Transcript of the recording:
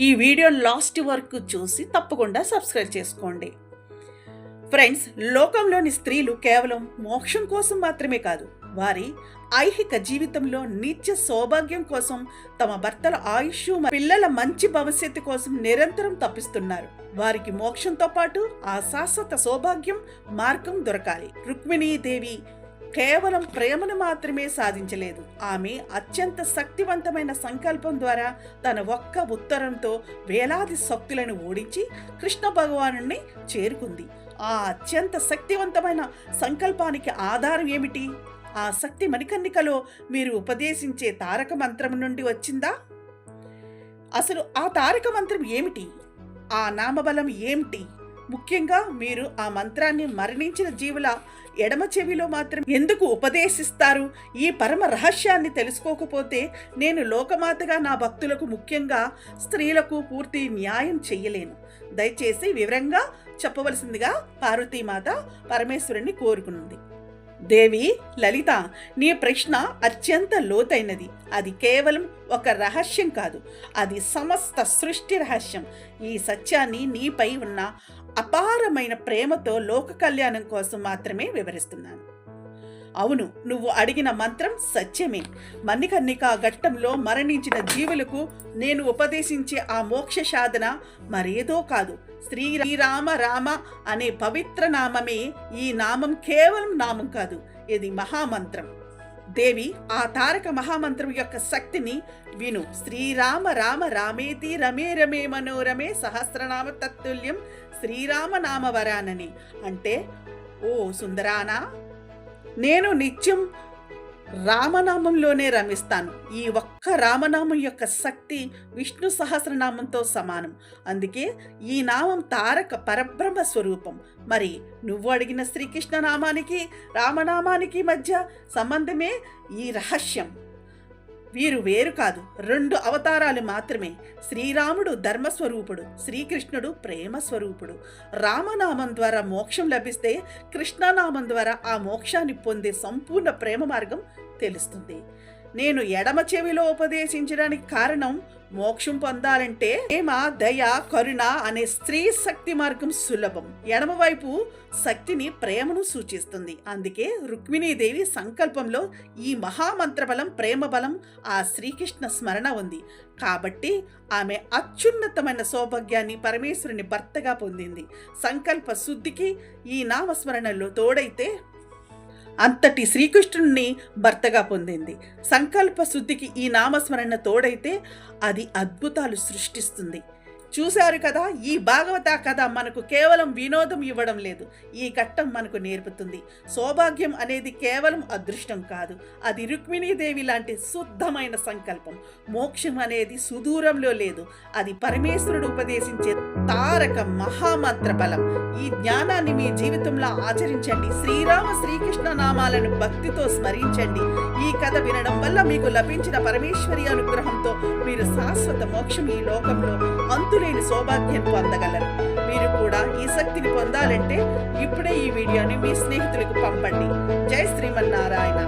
ఈ video last వరకు చూసి తప్పకుండా సబ్స్క్రైబ్ చేసుకోండి. ఫ్రెండ్స్ లోకంలోని స్త్రీలు కేవలం మోక్షం కోసం మాత్రమే కాదు వారి ఐహిక జీవితంలో నిత్య సౌభాగ్యం కోసం తమ భర్తల ఆయుష్ పిల్లల మంచి భవిష్యత్తు కోసం నిరంతరం తప్పిస్తున్నారు వారికి మోక్షంతో పాటు ఆ శాశ్వత సౌభాగ్యం మార్గం దొరకాలి. రుక్మిణీదేవి కేవలం ప్రేమను మాత్రమే సాధించలేదు. ఆమె అత్యంత శక్తివంతమైన సంకల్పం ద్వారా తన ఒక్క ఉత్తరంతో వేలాది శక్తులను ఓడించి కృష్ణ భగవాను చేరుకుంది. ఆ అత్యంత శక్తివంతమైన సంకల్పానికి ఆధారం ఏమిటి? ఆ శక్తి మణికర్ణికలో మీరు ఉపదేశించే తారక మంత్రం నుండి వచ్చిందా? అసలు ఆ తారక మంత్రం ఏమిటి? ఆ నామబలం ఏమిటి? ముఖ్యంగా మీరు ఆ మంత్రాన్ని మరణించిన జీవుల ఎడమ చెవిలో మాత్రం ఎందుకు ఉపదేశిస్తారు? ఈ పరమ రహస్యాన్ని తెలుసుకోకపోతే నేను లోకమాతగా నా భక్తులకు ముఖ్యంగా స్త్రీలకు పూర్తి న్యాయం చెయ్యలేను. దయచేసి వివరంగా చెప్పవలసిందిగా పార్వతీమాత పరమేశ్వరుని కోరుకునుంది. దేవి లలిత నీ ప్రశ్న అత్యంత లోతైనది. అది కేవలం ఒక రహస్యం కాదు. అది సమస్త సృష్టి రహస్యం. ఈ సత్యాన్ని నీపై ఉన్న అపారమైన ప్రేమతో లోక కళ్యాణం కోసం మాత్రమే వివరిస్తున్నాను. అవును నువ్వు అడిగిన మంత్రం సత్యమే. మన్నికర్ణిక ఘట్టంలో మరణించిన జీవులకు నేను ఉపదేశించే ఆ మోక్ష సాధన మరేదో కాదు. శ్రీరామ రామ అనే పవిత్ర నామమే ఈ నామం కేవలం నామం కాదు. ఇది మహామంత్రం. దేవి ఆ తారక మహామంత్రం యొక్క శక్తిని విను. శ్రీరామ రామ రామేతి రమే రమే మనోరమే సహస్రనామ తత్తుల్యం శ్రీరామ నామవరానని అంటే ఓ సుందరానా నేను నిత్యం రామనామంలోనే రమిస్తాను. ఈ ఒక్క రామనామం యొక్క శక్తి విష్ణు సహస్రనామంతో సమానం. అందుకే ఈ నామం తారక పరబ్రహ్మ స్వరూపం. మరి నువ్వు అడిగిన శ్రీకృష్ణ నామానికి రామనామానికి మధ్య సంబంధమే ఈ రహస్యం. వీరు వేరు కాదు రెండు అవతారాలు మాత్రమే. శ్రీరాముడు ధర్మస్వరూపుడు శ్రీకృష్ణుడు ప్రేమ స్వరూపుడు రామనామం ద్వారా మోక్షం లభిస్తే కృష్ణనామం ద్వారా ఆ మోక్షాన్ని పొందే సంపూర్ణ ప్రేమ మార్గం తెలుస్తుంది. నేను ఎడమ చెవిలో ఉపదేశించడానికి కారణం మోక్షం పొందాలంటే ప్రేమ దయ కరుణ అనే స్త్రీ శక్తి మార్గం సులభం. ఎడమవైపు శక్తిని ప్రేమను సూచిస్తుంది. అందుకే రుక్మిణీదేవి సంకల్పంలో ఈ మహామంత్ర బలం ప్రేమ బలం ఆ శ్రీకృష్ణ స్మరణ ఉంది. కాబట్టి ఆమె అత్యున్నతమైన సౌభాగ్యాన్ని పరమేశ్వరుని భర్తగా పొందింది. సంకల్ప శుద్ధికి ఈ నామస్మరణలో తోడైతే అంతటి శ్రీకృష్ణుణ్ణి భర్తగా పొందింది. సంకల్ప శుద్ధికి ఈ నామస్మరణ తోడైతే అది అద్భుతాలు సృష్టిస్తుంది. చూశారు కదా ఈ భాగవత కథ మనకు కేవలం వినోదం ఇవ్వడం లేదు. ఈ ఘట్టం మనకు నేర్పుతుంది. సౌభాగ్యం అనేది కేవలం అదృష్టం కాదు. అది రుక్మిణీదేవి లాంటి శుద్ధమైన సంకల్పం. మోక్షం అనేది సుదూరంలో లేదు. అది పరమేశ్వరుడు ఉపదేశించే తారక మహామంత్ర బలం. ఈ జ్ఞానాన్ని మీ జీవితంలో ఆచరించండి. శ్రీరామ శ్రీకృష్ణ నామాలను భక్తితో స్మరించండి. ఈ కథ వినడం వల్ల మీకు లభించిన పరమేశ్వరి అనుగ్రహంతో మీరు శాశ్వత మోక్షం ఈ లోకంలో అంతులేని సౌభాగ్యం పొందగలరు. మీరు కూడా ఈ శక్తిని పొందాలంటే ఇప్పుడే ఈ వీడియోని మీ స్నేహితులకు పంపండి. జై శ్రీమన్నారాయణ.